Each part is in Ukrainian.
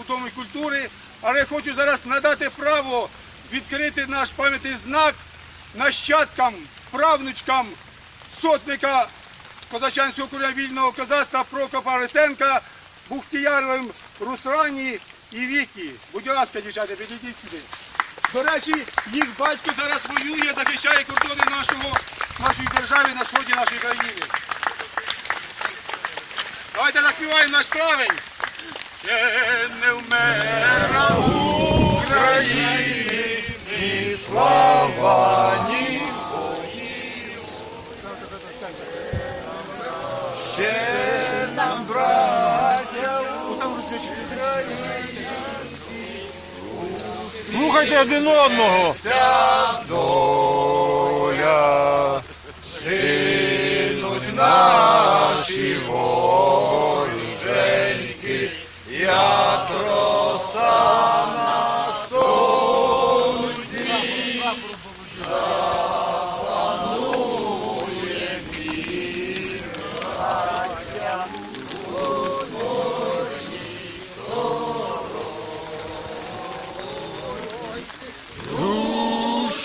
у Домі культури, але хочу зараз надати право відкрити наш пам'ятний знак нащадкам, правнучкам сотника Козачанського куря вільного козацтва Прокопа Рисенка, Бухтіяровим Русрані і Вікі. Будь ласка, дівчата, підійдіть сюди. До речі, їх батько зараз воює, захищає кордони нашого, нашої держави на сході нашої країни. Давайте заспіваємо наш славень. України, ні слава, ні Ще нам, браття, Слухайте один одного. доля, шинуть наші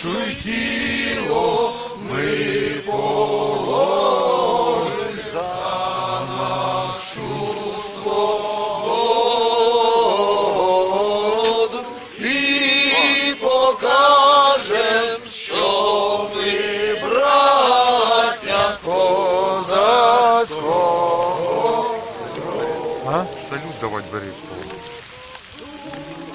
душу й тіло ми положим за нашу свободу і покажем, що ми браття козацького. Салют давать Борисову.